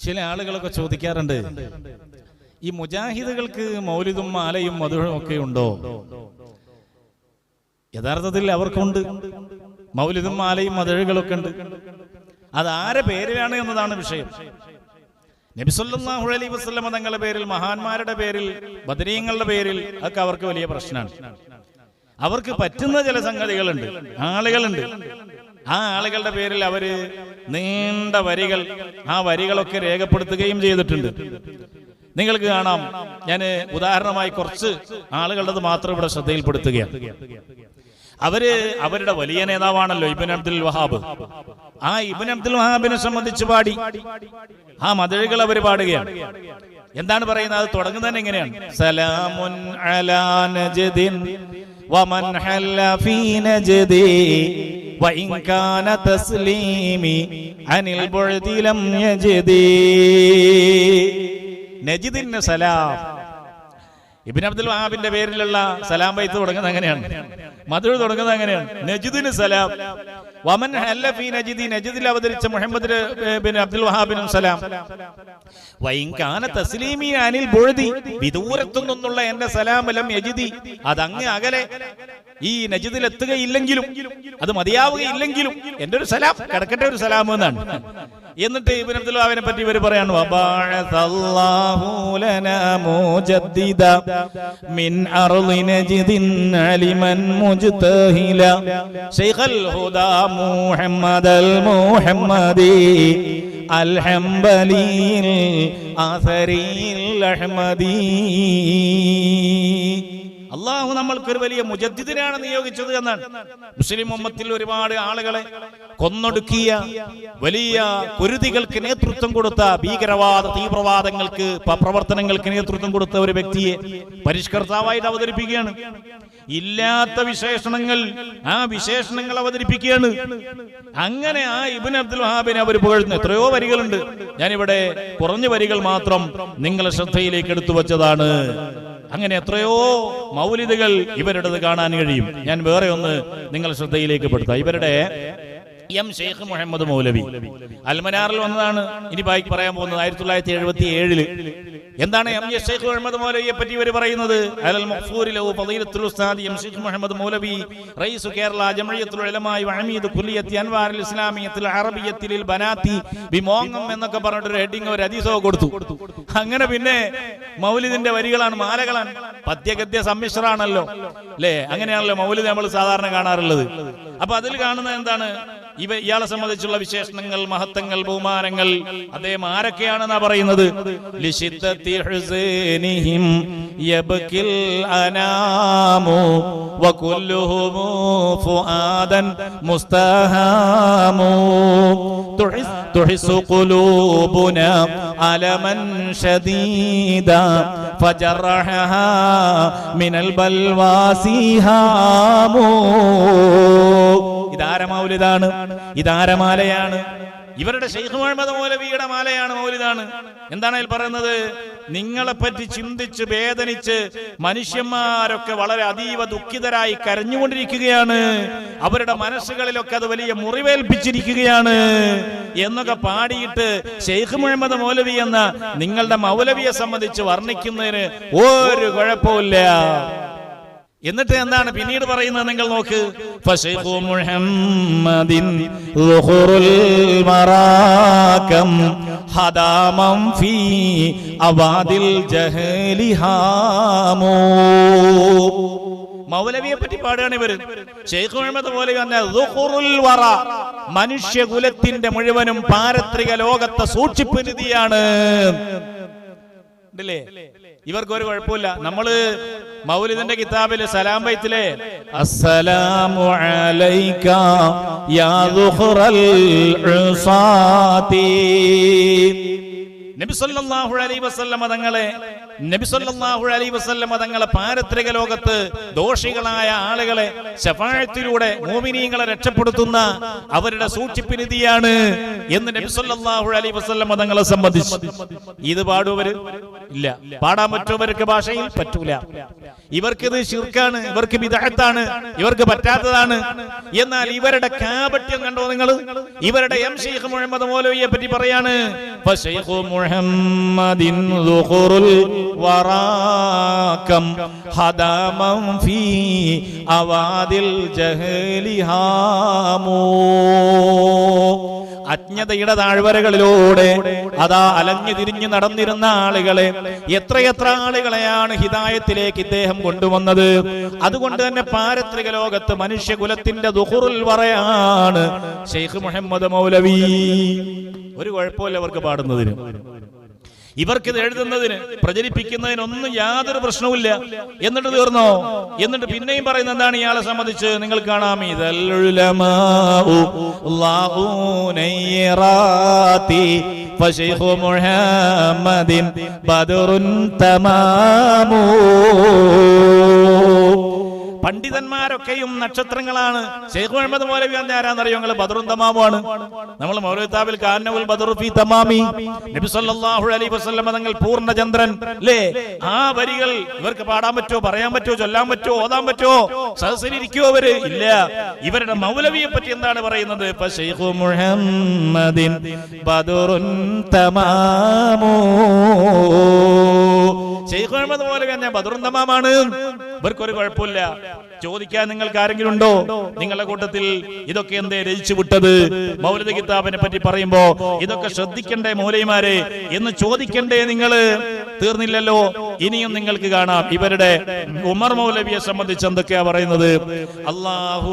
ചില ആളുകളൊക്കെ ചോദിക്കാറുണ്ട് ഈ മുജാഹിദുകൾക്ക് മൗലിതും മാലയും മധുവും ഒക്കെ ഉണ്ടോ? യഥാർത്ഥത്തിൽ അവർക്കുണ്ട്. മൗലിതും മാലയും മധുഴകളൊക്കെ ഉണ്ട്. അത് ആരെ പേരിലാണ് എന്നതാണ് വിഷയം. നബിസല്ലാഹു അലൈഹി വസ്ലമ തങ്ങളുടെ പേരിൽ മഹാന്മാരുടെ പേരിൽ ബദരീങ്ങളുടെ പേരിൽ ഒക്കെ അവർക്ക് വലിയ പ്രശ്നമാണ്. അവർക്ക് പറ്റുന്ന ചില സംഗതികളുണ്ട് ആളുകളുണ്ട്. ആ ആളുകളുടെ പേരിൽ അവർ നീണ്ട വരികൾ ആ വരികളൊക്കെ രേഖപ്പെടുത്തുകയും ചെയ്തിട്ടുണ്ട്. നിങ്ങൾക്ക് കാണാം ഞാൻ ഉദാഹരണമായി കുറച്ച് ആളുകളുടെ മാത്രം ഇവിടെ ശ്രദ്ധയിൽപ്പെടുത്തുകയാണ്. അവർ അവരുടെ വലിയ നേതാവാണല്ലോ ഇബിൻ അബ്ദുൽ വഹാബ്. ആ ഇബിൻ അബ്ദുൽ വഹാബിനെ സംബന്ധിച്ച് പാടി. ആ മതഴുകൾ അവർ പാടുകയാണ്. എന്താണ് പറയുന്നത്? അത് തുടങ്ങുന്നത് എങ്ങനെയാണ്? സലാമുൻ അലാ നജ്ദിൻ വമൻ ഹല്ല ഫീ നജ്ദി. وإن كان تسليمي عن البعد لم يجدي നജിദിന് സലാം ഇബിൻ അബ്ദുൽ വഹാബിന്റെ പേരിലുള്ള സലാം ബൈത്ത് തുടങ്ങുന്നത് അങ്ങനെയാണ് മധുർ തുടങ്ങുന്നത് അങ്ങനെയാണ് നജിദിന് സലാം വമൻ ഹല്ല ഫീ നജിദി നജിദിൽ അവതരിച്ച മുഹമ്മദ് ബിൻ അബ്ദുൽ വഹാബിനും സലാം വൈകാന തസ്ലീമി അനിൽ ബുഴുതി വിദൂരത്തു നിന്നുള്ള എന്റെ സലാമലം യജിദി അതങ്ങ് അകലെ ഈ നജിദിൽ എത്തുകയില്ലെങ്കിലും അത് മതിയാവുകയില്ലെങ്കിലും എന്റെ ഒരു സലാം കിടക്കട്ടെ ഒരു സലാം എന്നാണ്. എന്നിട്ട് ഇബിൻ അബ്ദുൽ വഹാബിനെ പറ്റി ഇവർ പറയാണ് മിൻ അലിമൻ ശൈഖൽ ഹുദാ മുഹമ്മദി അൽ ആസരിൽ അഹ്മദി. അള്ളാഹു നമ്മൾക്ക് ഒരു വലിയ മുജദ്ദിദിനാണ് നിയോഗിച്ചത് എന്നാണ് മുസ്ലിം ഉമ്മത്തിൽ ഒരുപാട് ആളുകളെ കൊന്നൊടുക്കിയ വലിയ കുരുതികൾക്ക് നേതൃത്വം കൊടുത്ത ഭീകരവാദ തീവ്രവാദങ്ങൾക്ക് പ്രവർത്തനങ്ങൾക്ക് നേതൃത്വം കൊടുത്ത ഒരു വ്യക്തിയെ പരിഷ്കർത്താവായിട്ട് അവതരിപ്പിക്കുകയാണ്. ഇല്ലാത്ത വിശേഷണങ്ങൾ ആ വിശേഷണങ്ങൾ അവതരിപ്പിക്കുകയാണ്. അങ്ങനെ ആ ഇബിൻ അബ്ദുൽ വഹാബിനെ അവർ പുകഴ്ന്നു എത്രയോ വരികളുണ്ട്. ഞാനിവിടെ കുറഞ്ഞ വരികൾ മാത്രം നിങ്ങളെ ശ്രദ്ധയിലേക്ക് എടുത്തു വച്ചതാണ്. അങ്ങനെ എത്രയോ മൗലിദുകൾ ഇവരുടേത് കാണാൻ കഴിയും. ഞാൻ വേറെ ഒന്ന് നിങ്ങൾ ശ്രദ്ധയിലേക്ക് പെടുത്താം. ഇവരുടെ എം ഷെയ്ഖ് മുഹമ്മദ് മൗലവി. അൽമനാറിൽ വന്നതാണ് ഇനി ബാക്കി പറയാൻ പോകുന്നത്. ആയിരത്തി തൊള്ളായിരത്തി എഴുപത്തി ഏഴിൽ എന്താണ് എം എസ് ഷെയ്ഖ് മുഹമ്മദ് മൗലവിയെ പറ്റി ഇവർ പറയുന്നത്? അലൽ ലഹു ഫളീലത്തുൽ ഉസ്താദ് എം ഷെയ്ഖ് മുഹമ്മദ് മൗലവി റൈസു കേരള ജംഇയ്യത്തുൽ ഉലമായി വഅമീദു കുല്ലിയത്തി അൻവാറിൽ ഇസ്ലാമിയത്തുൽ അറബിയത്തിൽ ബനാത്തി ബിമോങ്ങം എന്നൊക്കെ പറഞ്ഞിട്ട് ഒരു ഹെഡിംഗ് ഒരു ഹദീസൊക്കെ കൊടുത്തു. അങ്ങനെ പിന്നെ മൗലിദിന്റെ വരികളാണ് മാലകളാണ്. പദ്യഗദ്യ സമ്മിശ്രാണല്ലോ. അല്ലേ അങ്ങനെയാണല്ലോ മൗലിദ് നമ്മൾ സാധാരണ കാണാറുള്ളത്. അപ്പൊ അതിൽ കാണുന്നത് എന്താണ്? ഇവ ഇയാളെ സംബന്ധിച്ചുള്ള വിശേഷണങ്ങൾ മഹത്വങ്ങൾ ബഹുമാനങ്ങൾ അദ്ദേഹം ആരൊക്കെയാണെന്നാ പറയുന്നത്? സിഹാമു ഇതാരമൗലിതാണ് ഇതാരമാലയാണ് ഇവരുടെ ഷെയ്ഖ് മുഹമ്മദ് മൗലവിയുടെ മാലയാണ് മൗലിദാണ്. എന്താണ് അതിൽ പറയുന്നത്? നിങ്ങളെ പറ്റി ചിന്തിച്ച് വേദനിച്ച് മനുഷ്യന്മാരൊക്കെ വളരെ അതീവ ദുഃഖിതരായി കരഞ്ഞുകൊണ്ടിരിക്കുകയാണ്. അവരുടെ മനസ്സുകളിലൊക്കെ അത് വലിയ മുറിവേൽപ്പിച്ചിരിക്കുകയാണ്. എന്നൊക്കെ പാടിയിട്ട് ഷെയ്ഖ് മുഹമ്മദ് മൗലവി എന്ന നിങ്ങളുടെ മൗലവിയെ സംബന്ധിച്ച് വർണിക്കുന്നതിന് ഒരു കുഴപ്പമില്ല എന്നിട്ട് എന്താണ് പിന്നീട് പറയുന്നത് നിങ്ങൾ നോക്ക്? മുഹമ്മദിൻ ഫീ അവാദിൽ മൗലവിയെ പറ്റി പാടുകയാണ് ഇവർ. പോലെ മനുഷ്യകുലത്തിന്റെ മുഴുവനും പാരത്രിക ലോകത്തെ സൂക്ഷിപ്പ് നിധിയാണ് ഉണ്ടല്ലേ? ഇവർക്ക് ഒരു കുഴപ്പമില്ല. നമ്മൾ മൗലിദിന്റെ കിതാബിൽ സലാം ബൈത്തിലെ. അസ്സലാമു അലൈക യാ ദുഖറൽ ഉസാതി നബി സല്ലല്ലാഹു അലൈഹി വസല്ലമ തങ്ങളെ നബി സല്ലല്ലാഹു അലൈഹി വസല്ലമ തങ്ങളെ പാരത്രിക ലോകത്ത് ദോഷികളായ ആളുകളെ ശഫാഴത്തിലൂടെ മോമിനീങ്ങളെ രക്ഷപ്പെടുത്തുന്ന അവരുടെ സൂക്ഷിപ്പിനിധിയാണ് എന്ന് നബി സല്ലല്ലാഹു അലൈഹി വസല്ലമ തങ്ങളെ സംബന്ധിച്ച്. ഇത് പാടുവര്? ഇല്ല. പാടാൻ പറ്റുമവർക്ക് ഭാഷയിൽ പറ്റൂല. ഇവർക്ക് ഇത് ഷിർക്കാണ് ഇവർക്ക് വിദഗ്ധാണ് ഇവർക്ക് പറ്റാത്തതാണ്. എന്നാൽ ഇവരുടെ കാപട്യം കണ്ടോ നിങ്ങൾ ഇവരുടെ എം ഷെയ്ഖ് മുഹമ്മദ് മൗലവിയെ പറ്റി പറയാണ്. മുഹമ്മദിൻ ഫീ അവാദിൽ ജഹലിഹാമോ. അജ്ഞതയുടെ താഴ്വരകളിലൂടെ അതാ അലഞ്ഞു തിരിഞ്ഞു നടന്നിരുന്ന ആളുകളെ എത്രയെത്ര ആളുകളെയാണ് ഹിതായത്തിലേക്ക് ഇദ്ദേഹം കൊണ്ടുവന്നത്? അതുകൊണ്ട് തന്നെ പാരത്രിക ലോകത്ത് മനുഷ്യകുലത്തിന്റെ ദുഹുറുൽ വറയാണ് ഷെയ്ഖ് മുഹമ്മദ് മൗലവി. ഒരു കുഴപ്പമില്ല അവർക്ക് പാടുന്നതിന്. ഇവർക്ക് ഇത് എഴുതുന്നതിന് പ്രചരിപ്പിക്കുന്നതിനൊന്നും യാതൊരു പ്രശ്നവുമില്ല. എന്നിട്ട് തീർന്നോ? എന്നിട്ട് പിന്നെയും പറയുന്നത് എന്താണ് ഇയാളെ സംബന്ധിച്ച്? നിങ്ങൾ കാണാം ഇതൽ പണ്ഡിതന്മാരൊക്കെയും നക്ഷത്രങ്ങളാണ്. ഷെയ്ഖ് മുഹമ്മദ് മൗലവി എന്ന് ആരാന്നറിയോ? നിങ്ങൾ ബദറും തമാമുമാണ് നമ്മൾ മൗലവിത്താബിൽ കാന്നവുൽ ബദറു ഫീ തമാമി. നബി സല്ലല്ലാഹു അലൈഹി വസല്ലം തങ്ങൾ പൂർണചന്ദ്രൻ. അല്ലേ ആ വരികൾ ഇവർക്ക് പാടാൻ പറ്റോ? പറയാൻ പറ്റോ? ചൊല്ലാൻ പറ്റുമോ ഓതാൻ പറ്റുമോ ഇരിക്കോ അവർ ഇല്ല. ഇവരുടെ മൗലവിയെ പറ്റി എന്താണ് പറയുന്നത്? ഷെയ്ഖു മുഹമ്മദിൻ ബദറുൻ തമാമു. ഷെയ്ഖ് മുഹമ്മദ് മൗലവി ഞാൻ ബദറുൻ തമാമാണ്. ഇവർക്കൊരു കുഴപ്പമില്ല. ചോദിക്കാൻ നിങ്ങൾക്ക് ആരെങ്കിലും ഉണ്ടോ നിങ്ങളുടെ കൂട്ടത്തിൽ ഇതൊക്കെ എന്തേ രചിച്ചു വിട്ടത്? മൗലിക കിതാബിനെ പറ്റി പറയുമ്പോ ഇതൊക്കെ ശ്രദ്ധിക്കണ്ടേ മൗലൈമാരെ എന്ന് ചോദിക്കണ്ടേ നിങ്ങൾ? തീർന്നില്ലല്ലോ. ഇനിയും നിങ്ങൾക്ക് കാണാം. ഇവരുടെ ഉമർ മൗലവിയെ സംബന്ധിച്ച് എന്തൊക്കെയാ പറയുന്നത്? അള്ളാഹു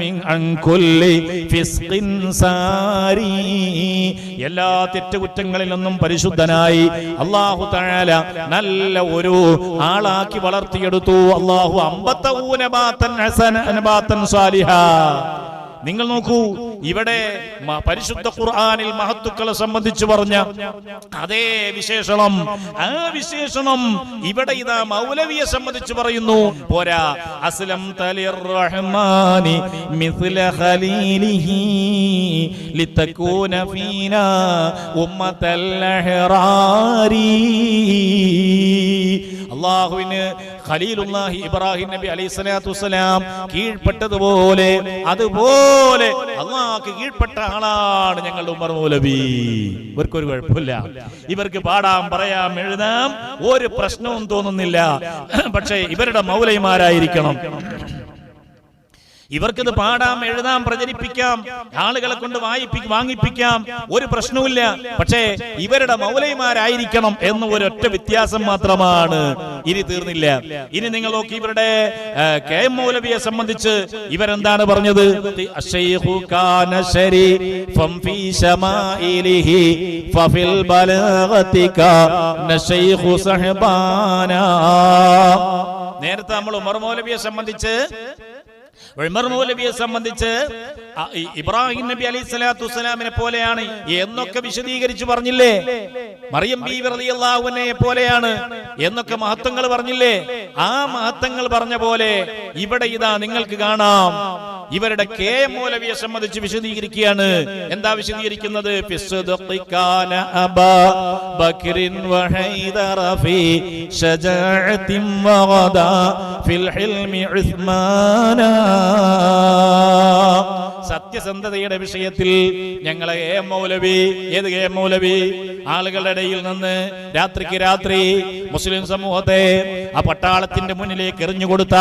മിൻ അൻകുല്ലി ഫിസ്ഖിൻ സാരി. എല്ലാ തെറ്റുകുറ്റങ്ങളിൽ നിന്നും പരിശുദ്ധനായി അള്ളാഹു തആല നല്ല ഒരു ആളാക്കി വളർത്തിയെടുത്തു. അള്ളാഹു അമ്പത്തഹു നബാതൻ ഹസൻ നബാതൻ സാലിഹ. നിങ്ങൾ നോക്കൂ ഇവിടെ പരിശുദ്ധ ഖുർആാനിൽ മഹത്തുക്കളെ സംബന്ധിച്ച് പറഞ്ഞ അതേ വിശേഷണം. ആ വിശേഷണം ഇവിടെ ഇതാ മൗലവിയെ സംബന്ധിച്ച് പറയുന്നു. പോരാ. അസ്ലം തലിർ റഹ്മാനി മിസ്ല ഖലീലിഹി ഫീനാ അള്ളാഹുവിന് ഖലീലുല്ലാഹി ഇബ്രാഹിം നബി അലൈഹി സ്വലാത്തു വസ്സലാം കീഴ്പ്പെട്ടതുപോലെ അതുപോലെ അള്ളാഹ്ക്ക് കീഴ്പ്പെട്ട ആളാണ് ഞങ്ങളുടെ ഉമർ മൗലവി. ഇവർക്കൊരു കുഴപ്പമില്ല. ഇവർക്ക് പാടാം പറയാം എഴുതാം ഒരു പ്രശ്നവും തോന്നുന്നില്ല. പക്ഷേ ഇവരുടെ മൗലൈമാരായിരിക്കണം ഇവർക്കിത് പാടാം എഴുതാം പ്രചരിപ്പിക്കാം. ആളുകളെ കൊണ്ട് വായിപ്പി വാങ്ങിപ്പിക്കാം. ഒരു പ്രശ്നവുമില്ല. പക്ഷേ ഇവരുടെ മൗലൈമാരായിരിക്കണം എന്ന ഒരൊറ്റ വ്യത്യാസം മാത്രമാണ് ഇനി തീർന്നില്ല. ഇനി നിങ്ങൾ നോക്കി ഇവരുടെ കെ എം മൗലവിയെ സംബന്ധിച്ച് ഇവരെന്താണ് പറഞ്ഞത്? നേരത്തെ നമ്മൾ ഉമർ മൗലവിയെ സംബന്ധിച്ച് സംബന്ധിച്ച് ഇബ്രാഹിം നബി അലൈഹി സ്വലാത്തു വസ്സലാമിനെ പോലെയാണ് എന്നൊക്കെ വിശദീകരിച്ചു പറഞ്ഞില്ലേ? മറിയം ബി റളിയല്ലാഹുവിനെ പോലെയാണ് എന്നൊക്കെ മഹത്വങ്ങൾ പറഞ്ഞില്ലേ? ആ മഹത്വങ്ങൾ പറഞ്ഞ പോലെ ഇവിടെ ഇതാ നിങ്ങൾക്ക് കാണാം. ഇവരുടെ കെ എം മൗലവിയെ സംബന്ധിച്ച് വിശദീകരിക്കുകയാണ്. എന്താ വിശദീകരിക്കുന്നത്? ഫീ ഫിൽ ഹിൽമി ഉസ്മാനാ സത്യസന്ധതയുടെ വിഷയത്തിൽ ഞങ്ങളെ മൗലവി ഏത് കെ മൗലവി? ആളുകളുടെ ഇടയിൽ നിന്ന് രാത്രിക്ക് രാത്രി മുസ്ലിം സമൂഹത്തെ ആ പട്ടാളത്തിന്റെ മുന്നിലേക്ക് എറിഞ്ഞുകൊടുത്ത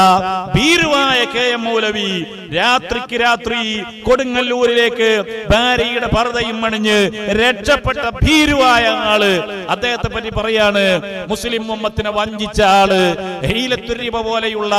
ഭീരുവായ കെ എം മൗലവി രാത്രിക്ക് രാത്രി കൊടുങ്ങല്ലൂരിലേക്ക് ഭാര്യയുടെ പർദ്ദയും അണിഞ്ഞ് രക്ഷപ്പെട്ട ഭീരുവായ ആൾ. അദ്ദേഹത്തെ പറ്റി പറയാണ് മുസ്ലിം ഉമ്മത്തിനെ വഞ്ചിച്ച ആൾ. ഹീലത്തുരീപ പോലെയുള്ള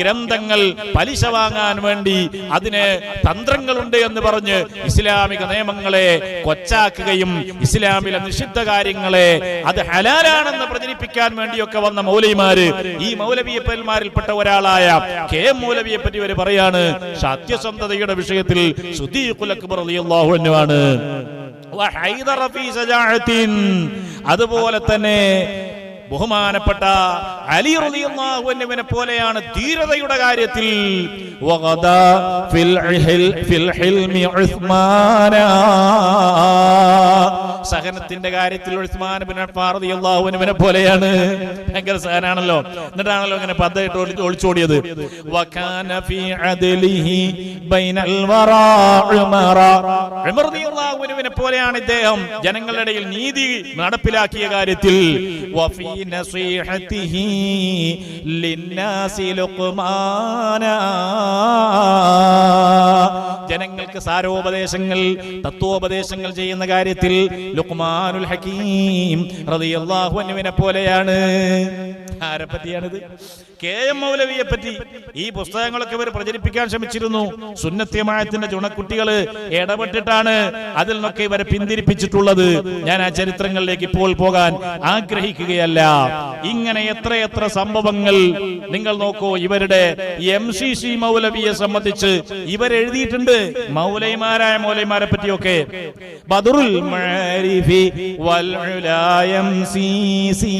ഗ്രന്ഥങ്ങൾ പലിശ വാങ്ങാൻ വേണ്ടി അതിന് തന്ത്രങ്ങളുണ്ട് എന്ന് പറഞ്ഞ് ഇസ്ലാമിക നിയമങ്ങളെ കൊച്ചാക്കുകയും ഇസ്ലാമിലെ നിഷിദ്ധ കാര്യങ്ങളെ അത് ഹലാലാണെന്ന് പ്രചരിപ്പിക്കാൻ വേണ്ടിയൊക്കെ വന്ന മൗലവിമാര് ഈ മൗലവിയപ്പന്മാരിൽപ്പെട്ട ഒരാളായ കെ എം മൗലവിയെ പറ്റി ഇവർ പറയാണ്. സത്യസന്ധതയുടെ വിഷയത്തിൽ. അതുപോലെ തന്നെ ബഹുമാനപ്പെട്ട അലി റളിയല്ലാഹു അൻഹുവിനെ പോലെയാണ് ധീരതയുടെ കാര്യത്തിൽ. ഫിൽ ഫിൽ ഹിൽമി ഉസ്മാന. സഹനത്തിന്റെ കാര്യത്തിൽ പോലെയാണ്. ഭയങ്കര സഹനാണല്ലോ. എന്നിട്ടാണല്ലോ ഇങ്ങനെ പദ്ധതി ഒളി- ഒളിച്ചോടിയത്. പോലെയാണ് ഇദ്ദേഹം. ജനങ്ങളുടെ ഇടയിൽ നീതി നടപ്പിലാക്കിയ കാര്യത്തിൽ. ലിന്നാസി ലുഖ്മാന സാരോപദേശങ്ങൾ തത്വോപദേശങ്ങൾ ചെയ്യുന്ന കാര്യത്തിൽ ലുഖ്മാനുൽ ഹക്കീം റളിയല്ലാഹു പോലെയാണ്. ആരെ പറ്റിയാണിത് കെ എം മൗലവിയെ പറ്റി ഈ പുസ്തകങ്ങളൊക്കെ ഇവർ പ്രചരിപ്പിക്കാൻ ശ്രമിച്ചിരുന്നു. സുന്നത്യമായത്തിന്റെ ചുണക്കുട്ടികൾ ഇടപെട്ടിട്ടാണ് അതിൽ നിന്നൊക്കെ ഇവരെ പിന്തിരിപ്പിച്ചിട്ടുള്ളത്. ഞാൻ ആ ചരിത്രങ്ങളിലേക്ക് ഇപ്പോൾ പോകാൻ ആഗ്രഹിക്കുകയല്ല. ഇങ്ങനെ എത്രയെത്ര സംഭവങ്ങൾ നിങ്ങൾ നോക്കൂ. ഇവരുടെ എം സി സി മൗലവിയെ സംബന്ധിച്ച് ഇവരെഴുതിയിട്ടുണ്ട്. മൗലൈമാരായ മൗലൈമാരെ പറ്റിയൊക്കെ ബദറുൽ മാരിഫി വൽ ഉലായം സീസി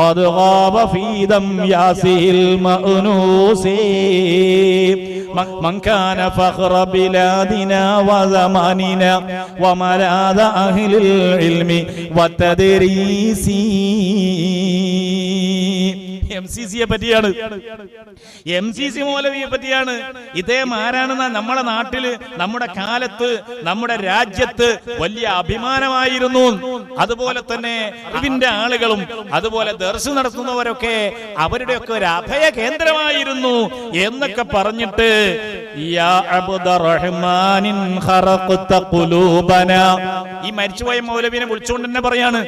قد غاب في دم ياسه المأنوس من- من كان فخر بلادنا وزماننا وملاذ أهل العلم والتدريس എം സി സിയെ പറ്റിയാണ്. എം സി സി മൗലവിയെ പറ്റിയാണ്. ഇദ്ദേഹം ആരാണെന്ന നമ്മുടെ നാട്ടിൽ നമ്മുടെ കാലത്ത് നമ്മുടെ രാജ്യത്ത് വലിയ അഭിമാനമായിരുന്നു. അതുപോലെ തന്നെ അറിവിന്റെ ആളുകളും അതുപോലെ ദർശനം നടത്തുന്നവരൊക്കെ അവരുടെയൊക്കെ ഒരു അഭയ കേന്ദ്രമായിരുന്നു എന്നൊക്കെ പറഞ്ഞിട്ട് ഈ മരിച്ചുപോയ മൗലവിനെ വിളിച്ചുകൊണ്ട് തന്നെ പറയാണ്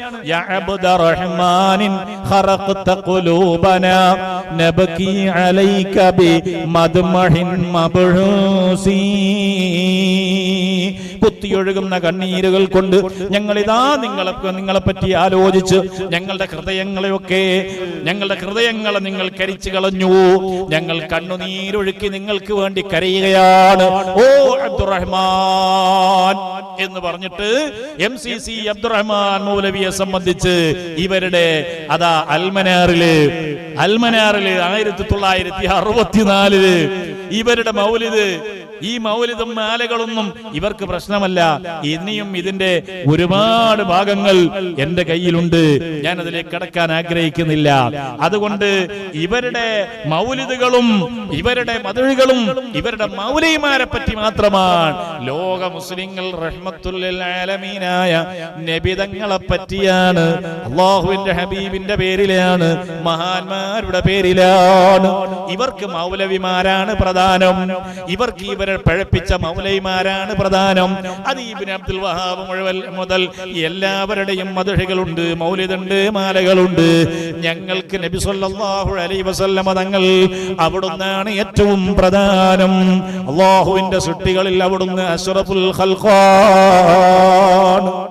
മബ്ഹൂസി കുത്തിയൊഴുകുന്ന കണ്ണീരുകൾ കൊണ്ട് ഞങ്ങൾ ഇതാ നിങ്ങളെ നിങ്ങളെ പറ്റി ആലോചിച്ച് ഞങ്ങളുടെ ഹൃദയങ്ങളെയൊക്കെ ഞങ്ങളുടെ ഹൃദയങ്ങളെ നിങ്ങൾ കരിച്ചു കളഞ്ഞു. ഞങ്ങൾ കണ്ണുനീരൊഴുക്കി നിങ്ങൾക്ക് വേണ്ടി കരയുകയാണ്. ഓ അബ്ദുറഹ്മാൻ എന്ന് പറഞ്ഞിട്ട് എം സി സി അബ്ദുറഹ്മാൻ മൗലവിയെ സംബന്ധിച്ച് ഇവരുടെ അതാ അൽമനാറിൽ അൽമനാറിൽ ആയിരത്തി തൊള്ളായിരത്തി അറുപത്തിനാലിൽ ഇവരുടെ മൗലിദ് ഈ മൗലിതും മാലകളൊന്നും ഇവർക്ക് പ്രശ്നമല്ല. ഇനിയും ഇതിന്റെ ഒരുപാട് ഭാഗങ്ങൾ എന്റെ കയ്യിലുണ്ട്. ഞാൻ അതിലേക്ക് കടക്കാൻ ആഗ്രഹിക്കുന്നില്ല. അതുകൊണ്ട് ഇവരുടെ മൗലിദുകളും ഇവരുടെ മതിലുകളും ഇവരുടെ മൗലിമാരെ പറ്റി മാത്രമാണ്. ലോക മുസ്ലിങ്ങൾ റഹ്മത്തുല്ലിൽ ആലമീനായ നബിതങ്ങളെ പറ്റിയാണ് അള്ളാഹുവിന്റെ ഹബീബിന്റെ പേരിലാണ് മഹാന്മാരുടെ പേരിലാണ്. ഇവർക്ക് മൗലവിമാരാണ് പ്രധാനം. ഇവർക്ക് ഇവരെ പഴപ്പിച്ച മൗലൈമാരാണ് പ്രധാനം. അത് ഇബിൻ അബ്ദുൽ വഹാബ് മുഴുവൻ മുതൽ എല്ലാവരുടെയും മധുഹകളുണ്ട് മൗലിദുണ്ട് മാലകളുണ്ട്. ഞങ്ങൾക്ക് നബി സല്ലല്ലാഹു അലൈഹി വസല്ലമ തങ്ങൾ അവിടുന്നാണ് ഏറ്റവും പ്രധാനം. അള്ളാഹുവിന്റെ സൃഷ്ടികളിൽ അവിടുന്ന് അഷ്റഫുൽ ഖൽഖാ